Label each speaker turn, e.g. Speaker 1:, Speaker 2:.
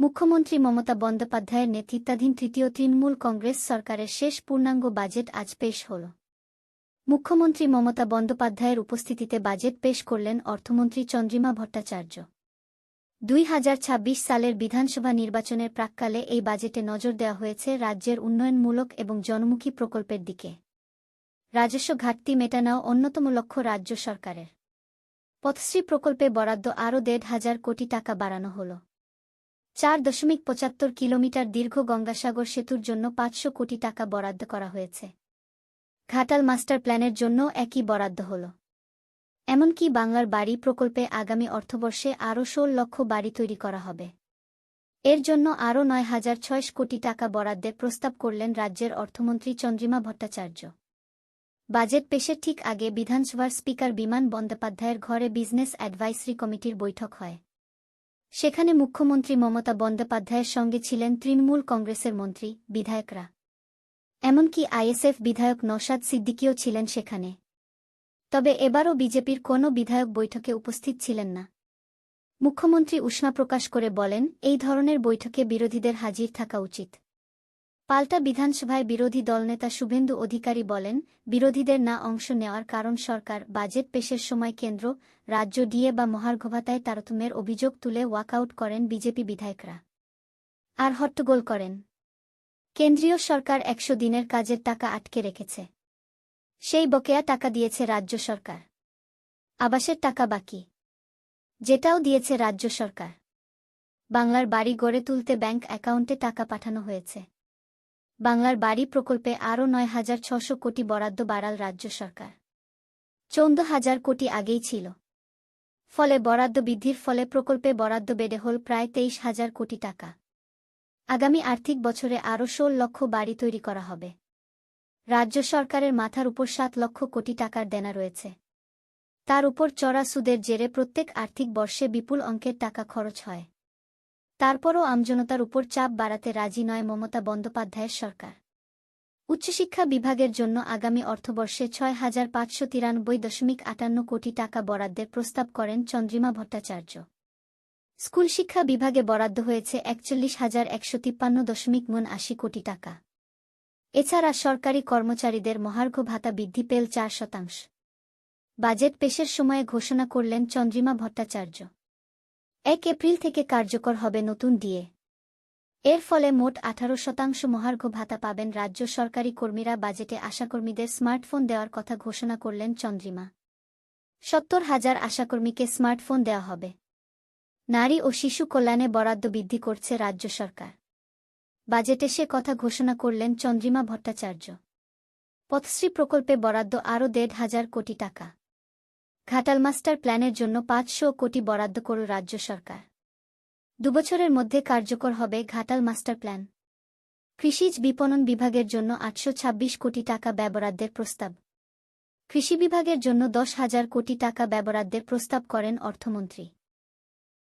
Speaker 1: মুখ্যমন্ত্রী মমতা বন্দ্যোপাধ্যায়ের নেতৃত্বাধীন তৃতীয় তৃণমূল কংগ্রেস সরকারের শেষ পূর্ণাঙ্গ বাজেট আজ পেশ হল। মুখ্যমন্ত্রী মমতা বন্দ্যোপাধ্যায়ের উপস্থিতিতে বাজেট পেশ করলেন অর্থমন্ত্রী চন্দ্রিমা ভট্টাচার্য। দুই হাজার ছাব্বিশ সালের বিধানসভা নির্বাচনের প্রাক্কালে এই বাজেটে নজর দেওয়া হয়েছে রাজ্যের উন্নয়নমূলক এবং জনমুখী প্রকল্পের দিকে। রাজস্ব ঘাটতি মেটানো অন্যতম লক্ষ্য রাজ্য সরকারের। পথশ্রী প্রকল্পে বরাদ্দ আরও দেড় হাজার কোটি টাকা বাড়ানো হল। চার দশমিক পঁচাত্তর কিলোমিটার দীর্ঘ গঙ্গাসাগর সেতুর জন্য পাঁচশো কোটি টাকা বরাদ্দ করা হয়েছে। ঘাটাল মাস্টার প্ল্যানের জন্য একই বরাদ্দ হল। এমনকি বাংলার বাড়ি প্রকল্পে আগামী অর্থবর্ষে আরও ষোল লক্ষ বাড়ি তৈরি করা হবে। এর জন্য আরও নয় হাজার ছয়শো কোটি টাকা বরাদ্দের প্রস্তাব করলেন রাজ্যের অর্থমন্ত্রী চন্দ্রিমা ভট্টাচার্য। বাজেট পেশের ঠিক আগে বিধানসভার স্পিকার বিমান বন্দ্যোপাধ্যায়ের ঘরে বিজনেস অ্যাডভাইসরি কমিটির বৈঠক হয়। সেখানে মুখ্যমন্ত্রী মমতা বন্দ্যোপাধ্যায়ের সঙ্গে ছিলেন তৃণমূল কংগ্রেসের মন্ত্রী, বিধায়করা। এমনকি আইএসএফ বিধায়ক নওশাদ সিদ্দিকিও ছিলেন সেখানে। তবে এবারও বিজেপির কোনো বিধায়ক বৈঠকে উপস্থিত ছিলেন না। মুখ্যমন্ত্রী উষ্মা প্রকাশ করে বলেন, এই ধরনের বৈঠকে বিরোধীদের হাজির থাকা উচিত। পাল্টা বিধানসভায় বিরোধী দলনেতা শুভেন্দু অধিকারী বলেন, বিরোধীদের না অংশ নেওয়ার কারণ সরকার, বাজেট পেশের সময় কেন্দ্র, রাজ্য ডিএ বা মহার্ঘভাতায় তারতম্যের অভিযোগ তুলে ওয়াকআউট করেন বিজেপি বিধায়করা। আর হট্টগোল করেন। কেন্দ্রীয় সরকার একশো দিনের কাজের টাকা আটকে রেখেছে। সেই বকেয়া টাকা দিয়েছে রাজ্য সরকার। আবাসের টাকা বাকি। যেটাও দিয়েছে রাজ্য সরকার। বাংলার বাড়ি গড়ে তুলতে ব্যাংক অ্যাকাউন্টে টাকা পাঠানো হয়েছে। বাংলার বাড়ি প্রকল্পে আরও নয় হাজার ছশো কোটি বরাদ্দ বাড়াল রাজ্য সরকার। চৌদ্দ হাজার কোটি আগেই ছিল। ফলে বরাদ্দ বৃদ্ধির ফলে প্রকল্পে বরাদ্দ বেড়ে হল প্রায় তেইশ হাজার কোটি টাকা। আগামী আর্থিক বছরে আরও ষোল লক্ষ বাড়ি তৈরি করা হবে। রাজ্য সরকারের মাথার উপর সাত লক্ষ কোটি টাকার দেনা রয়েছে। তার উপর চড়া সুদের জেরে প্রত্যেক আর্থিক বর্ষে বিপুল অঙ্কের টাকা খরচ হয়। তারপরও আমজনতার উপর চাপ বাড়াতে রাজি নয় মমতা বন্দ্যোপাধ্যায়ের সরকার। উচ্চশিক্ষা বিভাগের জন্য আগামী অর্থবর্ষে ছয় হাজার পাঁচশো তিরানব্বই দশমিক আটান্ন কোটি টাকা বরাদ্দের প্রস্তাব করেন চন্দ্রিমা ভট্টাচার্য। স্কুল শিক্ষা বিভাগে বরাদ্দ হয়েছে একচল্লিশ হাজার একশো তিপ্পান্ন দশমিক মন আশি কোটি টাকা। এছাড়া সরকারি কর্মচারীদের মহার্ঘ ভাতা বৃদ্ধি পেল চার শতাংশ। বাজেট পেশের সময়ে ঘোষণা করলেন চন্দ্রিমা ভট্টাচার্য। এক এপ্রিল থেকে কার্যকর হবে নতুন ডিএ। এর ফলে মোট আঠারো শতাংশ মহার্ঘ ভাতা পাবেন রাজ্য সরকারি কর্মীরা বাজেটে আশাকর্মীদের স্মার্টফোন দেওয়ার কথা ঘোষণা করলেন চন্দ্রিমা। সত্তর হাজার আশাকর্মীকে স্মার্টফোন দেওয়া হবে। নারী ও শিশু কল্যাণে বরাদ্দ বৃদ্ধি করছে রাজ্য সরকার। বাজেটে সে কথা ঘোষণা করলেন চন্দ্রিমা ভট্টাচার্য। পথশ্রী প্রকল্পে বরাদ্দ আরও দেড় হাজার কোটি টাকা। ঘাটাল মাস্টার প্ল্যানের জন্য পাঁচশো কোটি বরাদ্দ করল রাজ্য সরকার। দুবছরের মধ্যে কার্যকর হবে ঘাটাল মাস্টার প্ল্যান। কৃষিজ বিপণন বিভাগের জন্য আটশো ছাব্বিশ কোটি টাকা ব্যবরাদ্দের প্রস্তাব। কৃষি বিভাগের জন্য দশ হাজার কোটি টাকা ব্যবরাদ্দের প্রস্তাব করেন অর্থমন্ত্রী।